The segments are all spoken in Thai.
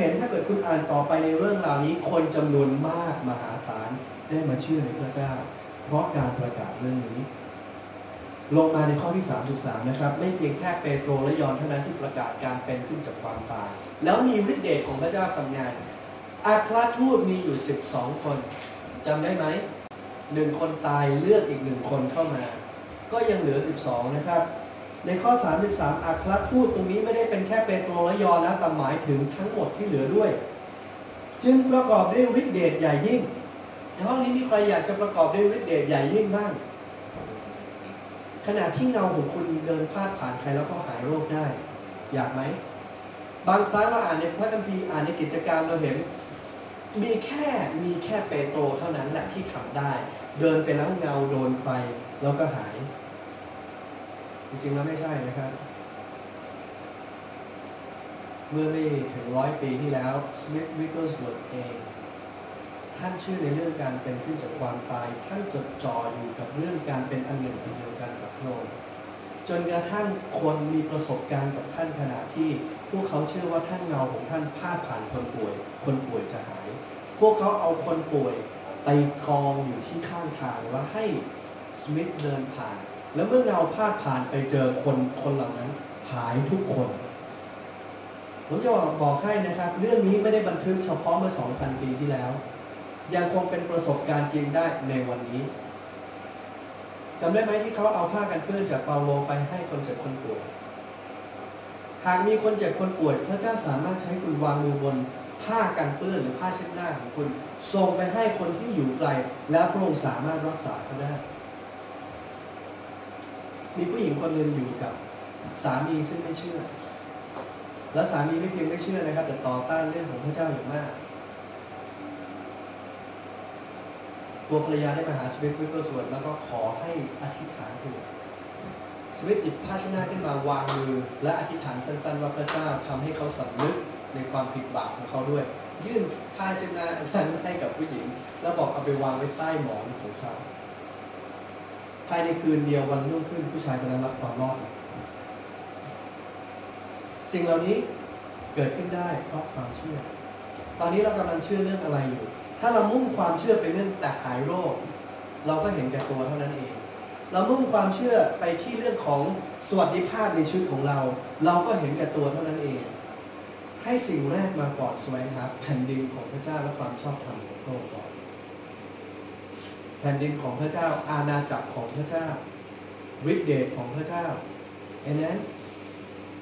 เห็นถ้าเกิดคุณอ่านต่อไปในเรื่องราวนี้ คนจำนวนมากมหาศาลได้มาเชื่อในพระเจ้า เพราะการประกาศเรื่องนี้ ลงมาในข้อที่ 33 นะครับ ไม่เพียงแค่เปโตรและยอนเท่านั้นที่ประกาศการเป็นขึ้นจากความตาย แล้วมีฤทธิเดชของพระเจ้าทำงานอัคราทูตมีอยู่ 12 คนจำได้ไหมหนึ่งคนตายเลือกอีกหนึ่งคนเข้ามา ก็ยังเหลือ 12 นะครับ ในข้อ 33 อัครทูตตรงนี้ไม่ได้เป็นแค่เปโตรและยอนแล้วแต่หมายถึงทั้งหมดที่เหลือด้วย จึงประกอบด้วยฤทธิเดชใหญ่ยิ่ง ในห้องนี้มีใครอยากจะประกอบด้วยฤทธิเดชใหญ่ยิ่งบ้าง ขณะที่เงาของคุณเดินพาดผ่านใครแล้วก็หายโรคได้ อยากไหม บางครั้งเราอ่านในพระคัมภีร์อ่านในกิจการเราเห็น มีแค่มีแค่เปโตรเท่านั้นแหละที่ทำได้ เดินไปแล้วเงาโดนไฟแล้วก็หาย จริงๆแล้วไม่ใช่นะครับ เมื่อไม่ถึงร้อยปีที่แล้วสมิธวิกเกิลสเวิร์ดเอง ท่านเชื่อในเรื่องการเป็นขึ้นจากความตาย ท่านจดจ่ออยู่กับเรื่องการเป็นอันหนึ่งอันเดียวกันกับพระองค์จนกระทั่งคนมีประสบการณ์กับท่านขณะที่ พวกเขาเชื่อว่าท่านเงาของท่านพาดผ่านคนป่วย คนป่วยจะหาย พวกเขาเอาคนป่วยไปกองอยู่ที่ข้างทางแล้วให้สมิธเดินผ่าน แล้วเมื่อเงาพาดผ่านไปเจอคนคนเหล่านั้น หายทุกคนผมจะบอกให้นะครับ เรื่องนี้ไม่ได้บันทึกเฉพาะเมื่อ 2,000 ปีที่แล้ว ยังคงเป็นประสบการณ์จริงได้ในวันนี้จำได้ไหมที่เขาเอาผ้ากันเปื้อนจากเปาโลไปให้คนเจ็บคนป่วยหากมีคนเจ็บคนป่วยพระเจ้าสามารถใช้คุณวางมือบนผ้ากันเปื้อนหรือผ้าเช็ดหน้าของคุณส่งไปให้คนที่อยู่ไกล แล้วพระองค์สามารถรักษาเขาได้ มีผู้หญิงคนหนึ่งอยู่กับสามีซึ่งไม่เชื่อ และสามีไม่เพียงไม่เชื่อนะครับ แต่ต่อต้านเรื่องของพระเจ้าอย่างมาก ตัวภรรยาได้มาหาสวิตวิปเปอร์สวดแล้วก็ขอให้อธิษฐานถูกสวิตหยิบผ้าชนะขึ้นมาวางมือ และอธิษฐานสั้น ๆ ว่าพระเจ้าทำให้เขาสำนึกในความผิดบาปของเขาด้วย ยื่นผ้าชนะนั้นให้กับผู้หญิง แล้วบอกเอาไปวางไว้ใต้หมอนของเขา ภายในคืนเดียววันรุ่งขึ้นผู้ชายคนนั้นรับความรอด สิ่งเหล่านี้เกิดขึ้นได้เพราะความเชื่อ ตอนนี้เรากำลังเชื่อเรื่องอะไรอยู่ ถ้าเรามุ่งความเชื่อไปเรื่องแต่หายโรค เราก็เห็นแก่ตัวเท่านั้นเอง เรามุ่งความเชื่อไปที่เรื่องของสวัสดิภาพในชีวิตของเรา เราก็เห็นแก่ตัวเท่านั้นเอง ให้สิ่งแรกมาก่อนสวยครับแผ่นดินของพระเจ้าและความชอบธรรมของพระองค์ก่อน แผ่นดินของพระเจ้า อาณาจักรของพระเจ้าฤทธิเดชของพระเจ้าเอเมน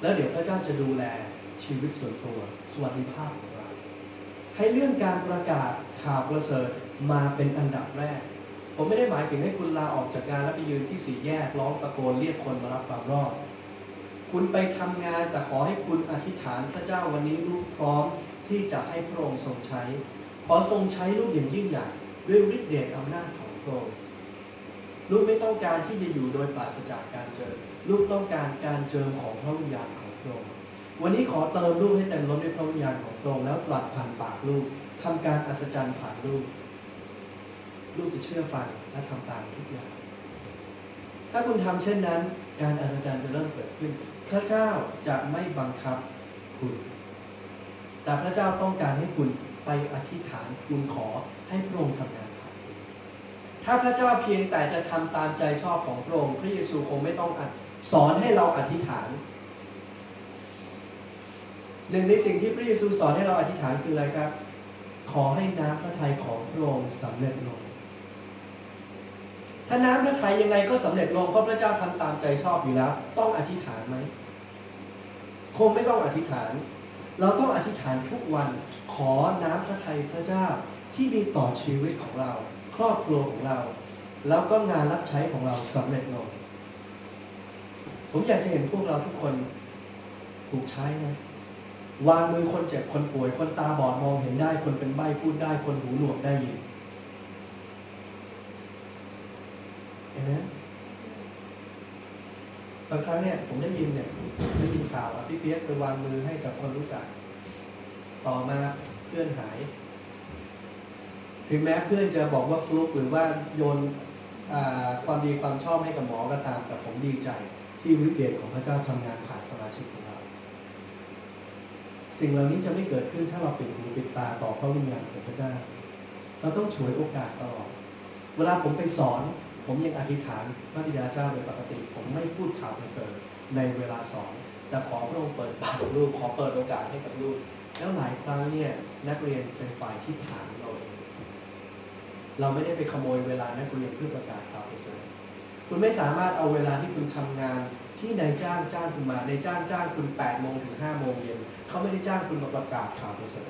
แล้วเดี๋ยวพระเจ้าจะดูแลชีวิตส่วนตัวสวัสดิภาพของเรา ให้เรื่องการประกาศข่าวประเสริฐมาเป็นอันดับแรก ผมไม่ได้หมายถึงให้คุณลาออกจากงานแล้วไปยืนที่สี่แยกร้องตะโกนเรียกคนมารับความรอด คุณไปทำงานแต่ขอให้คุณอธิษฐานพระเจ้าวันนี้ลูกพร้อมที่จะให้พระองค์ทรงใช้ขอทรงใช้ลูกอย่างยิ่งใหญ่ด้วยฤทธิเดชอำนาจ พระองค์ลูกไม่ต้องการที่จะอยู่โดยปราศจากการเจอ ลูกต้องการการเจิมของพระวิญญาณของพระองค์วันนี้ขอเติมลูกให้เต็มล้นด้วยพระวิญญาณของพระองค์แล้วตรัสผ่านปากลูกทำการอัศจรรย์ผ่านลูก ลูกจะเชื่อฟังและทำตามทุกอย่าง ถ้าคุณทำเช่นนั้น การอัศจรรย์จะเริ่มเกิดขึ้น พระเจ้าจะไม่บังคับคุณ แต่พระเจ้าต้องการให้คุณไปอธิษฐานคุณขอให้พระองค์ทำงานผ่านคุณ ถ้าพระเจ้าเพียงแต่จะทำตามใจชอบของพระองค์พระเยซูคงไม่ต้องสอนให้เราอธิษฐาน หนึ่งในสิ่งที่พระเยซูสอนให้เราอธิษฐานคืออะไรครับ ขอให้น้ำพระทัยของพระองค์สำเร็จลง ถ้าน้ำพระทัยยังไงก็สำเร็จลงเพราะพระเจ้าทำตามใจชอบอยู่แล้ว ต้องอธิษฐานไหมคงไม่ต้องอธิษฐาน เราต้องอธิษฐานทุกวัน ขอน้ำพระทัยพระเจ้าที่มีต่อชีวิตของเรา รอบครัวของเรา แล้วก็งานรับใช้ของเราสำเร็จลง ผมอยากจะเห็นพวกเราทุกคนถูกใช้นะวางมือคนเจ็บคนป่วย คนตาบอดมองเห็นได้ คนเป็นใบ้พูดได้ คนหูหนวกได้ยินเห็นไหมบางครั้งเนี่ยผมได้ยินเนี่ยได้ยินข่าวอะพี่เปียกไปวางมือให้กับคนรู้จัก ต่อมาเพื่อนหาย ถึงแม้เพื่อนจะบอกว่าฟลุกหรือว่าโยนความดีความชอบให้กับหมอก็ตาม แต่ผมดีใจที่ฤทธิ์เดชของพระเจ้าทำงานผ่านสมาชิกของเราสสิ่งเหล่านี้จะไม่เกิดขึ้นถ้าเราปิดหูปิดตาต่อพระวิญญาณของพระเจ้า เราต้องฉวยโอกาสตลอด เวลาผมไปสอน ผมยังอธิษฐานพระบิดาเจ้าโดยปกติ ผมไม่พูดข่าวประเสริฐในเวลาสอน แต่ขอพระองค์เปิดปากลูกขอเปิดโอกาสให้กับลูกแล้วหลายครั้งเนี่ยนักเรียนเป็นฝ่ายที่ถามเรา เราไม่ได้ไปขโมยเวลานักเรียนเพื่อประกาศข่าวประเสริฐคุณไม่สามารถเอาเวลาที่คุณทำงานที่นายจ้างจ้างคุณมาในจ้างจ้างคุณ8โมงถึง5โมงเย็นเขาไม่ได้จ้างคุณมาประกาศข่าวประเสริฐ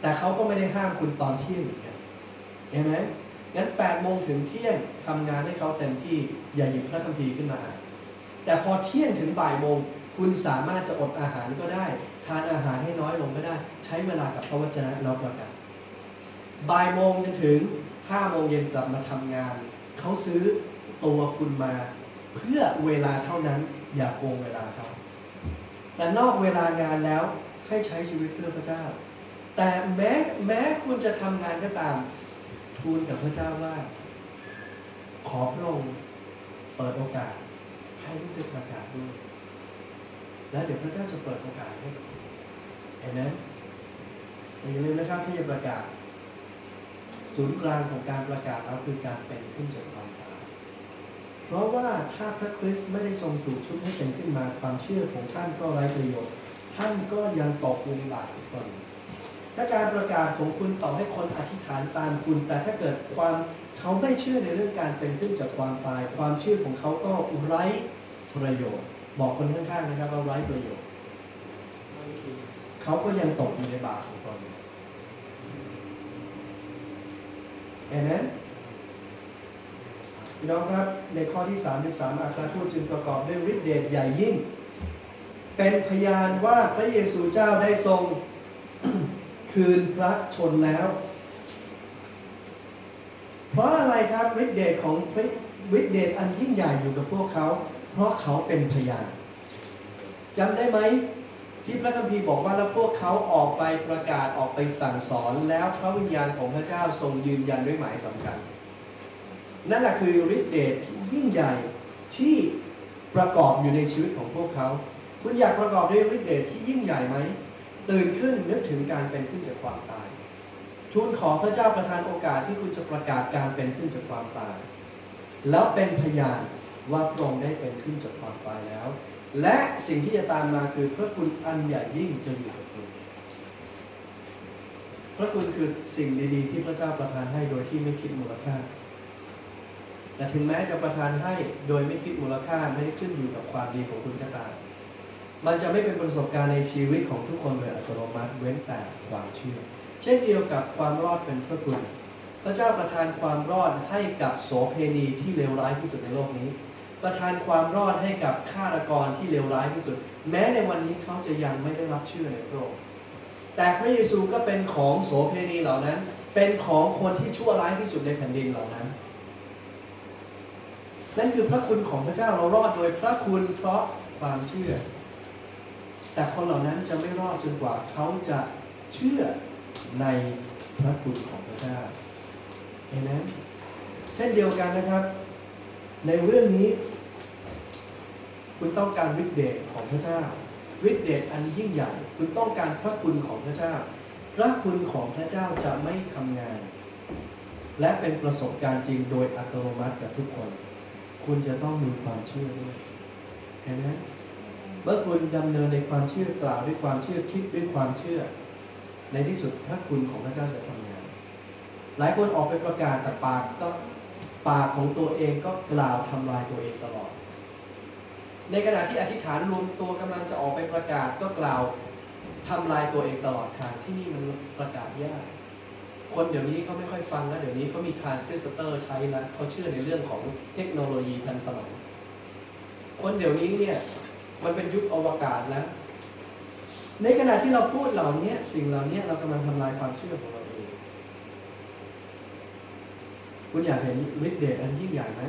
แต่เขาก็ไม่ได้ห้ามคุณตอนเที่ยงเหมือนกันเห็นไหมงั้น8โมงถึงเที่ยงทำงานให้เขาเต็มที่อย่าหยิบพระคัมภีร์ขึ้นมาอ่านแต่พอเที่ยงถึงบ่ายโมงคุณสามารถจะอดอาหารก็ได้ ทานอาหารให้น้อยลงก็ได้ ใช้เวลากับพระวจนะแล้วประกาศ บ่ายโมงจนถึง5โมงเย็นกลับมาทำงาน เขาซื้อตัวคุณมาเพื่อเวลาเท่านั้นอย่าโกงเวลาเขาแต่นอกเวลางานแล้วให้ใช้ชีวิตเพื่อพระเจ้า แต่แม้แม้คุณจะทำงานก็ตาม ทูลกับพระเจ้าว่า ขอพระองค์เปิดโอกาส ให้ลูกได้ประกาศด้วย และเดี๋ยวพระเจ้าจะเปิดโอกาสให้คุณเห็นไหมอย่าลืมนะครับที่จะประกาศ ศูนย์กลางของการประกาศเราคือการเป็นขึ้นจากความตายเพราะว่าถ้าพระคริสต์ไม่ได้ทรงถูกชุบให้เป็นขึ้นมาความเชื่อของท่านก็ไร้ประโยชน์ ท่านก็ยังตกลุมบาปทุกคนถ้าการประกาศของคุณต่อให้คนอธิษฐานตามคุณ แต่ถ้าเกิดความเขาไม่เชื่อในเรื่องการเป็นขึ้นจากความตาย ความเชื่อของเขาก็ไร้ประโยชน์ บอกคนข้างๆนะครับว่าไร้ประโยชน์ เขาก็ยังตกอยู่ในบาปของตน เห็นพี่น้องครับในข้อที่ 33 อาคาทูตจึงประกอบด้วยฤทธิเดชใหญ่ยิ่ง เป็นพยานว่าพระเยซูเจ้าได้ทรงคืนพระชนแล้ว เพราะอะไรครับฤทธิเดชของพระฤทธิเดชอันยิ่งใหญ่อยู่กับพวกเขา เพราะเขาเป็นพยานจำได้ไหม ที่พระคัมภีร์บอกว่าแล้วพวกเขาออกไปประกาศออกไปสั่งสอน แล้วพระวิญญาณของพระเจ้าทรงยืนยันด้วยหมายสำคัญ นั่นแหละคือฤทธิเดชที่ยิ่งใหญ่ที่ประกอบอยู่ในชีวิตของพวกเขา คุณอยากประกอบด้วยฤทธิเดชที่ยิ่งใหญ่ไหมตื่นขึ้นนึกถึงการเป็นขึ้นจากความตายทูลขอพระเจ้าประทานโอกาสที่คุณจะประกาศการเป็นขึ้นจากความตาย แล้วเป็นพยานว่าพระองค์ได้เป็นขึ้นจากความตายแล้ว และสิ่งที่จะตามมาคือพระคุณอันใหญ่ยิ่งจะอยู่กับคุณพระคุณคือสิ่งดีๆ ที่พระเจ้าประทานให้โดยที่ไม่คิดมูลค่า แต่ถึงแม้จะประทานให้โดยไม่คิดมูลค่าไม่ได้ขึ้นอยู่กับความดีของคุณก็ตามมันจะไม่เป็นประสบการณ์ในชีวิตของทุกคนโดยอัตโนมัติเว้นแต่ความเชื่อ เช่นเดียวกับความรอดเป็นพระคุณ พระเจ้าประทานความรอดให้กับโสเพณีที่เลวร้ายที่สุดในโลกนี้ ประทานความรอดให้กับฆาตกรที่เลวร้ายที่สุด แม้ในวันนี้เขาจะยังไม่ได้รับเชื่อในพระองค์แต่พระเยซูก็เป็นของโสเพณีเหล่านั้น เป็นของคนที่ชั่วร้ายที่สุดในแผ่นดินเหล่านั้น นั่นคือพระคุณของพระเจ้าเรารอดโดยพระคุณเพราะความเชื่อ แต่คนเหล่านั้นจะไม่รอดจนกว่าเขาจะเชื่อในพระคุณของพระเจ้าเห็นไหมเช่นเดียวกันนะครับ ในเรื่องนี้ คุณต้องการฤทธิเดชของพระเจ้าฤทธิเดชอันยิ่งใหญ่ คุณต้องการพระคุณของพระเจ้า พระคุณของพระเจ้าจะไม่ทำงาน และเป็นประสบการณ์จริงโดยอัตโนมัติกับทุกคน คุณจะต้องมีความเชื่อด้วยเห็นไหมเมื่อคุณดำเนินในความเชื่อกล่าวด้วยความเชื่อคิดด้วยความเชื่อ ในที่สุดพระคุณของพระเจ้าจะทำงาน หลายคนออกไปประกาศแต่ปากก็ปากของตัวเองก็กล่าวทำลายตัวเองตลอด ในขณะที่อธิษฐานรวมตัวกำลังจะออกไปประกาศก็กล่าวทำลายตัวเองตลอดทางที่นี่มันประกาศยาก คนเดี๋ยวนี้เขาไม่ค่อยฟังแล้วเดี๋ยวนี้เขามีทรานซิสเตอร์ใช้แล้วเขาเชื่อในเรื่องของเทคโนโลยีทันสมัยคนเดี๋ยวนี้เนี่ยมันเป็นยุคอวกาศแล้ว ในขณะที่เราพูดเหล่านี้สิ่งเหล่านี้เรากำลังทำลายความเชื่อของเราเอง คุณอยากเห็นฤทธิ์เดชอันยิ่งใหญ่ไหม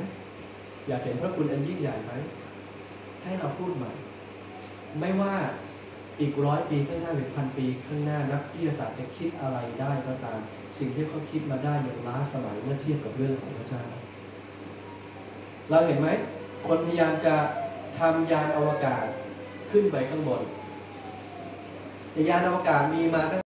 อยากเห็นพระคุณอันยิ่งใหญ่ไหม ให้เราพูดใหม่ ไม่ว่าอีกร้อยปีข้างหน้าหรือพันปีข้างหน้านักวิทยาศาสตร์จะคิดอะไรได้ก็ตาม สิ่งที่เขาคิดมาได้อย่างล้าสมัยเมื่อเทียบกับเรื่องของพระเจ้า เราเห็นไหมคนพยายามจะทำยานอวกาศขึ้นไปข้างบนแต่ยานอวกาศมีมาตั้ง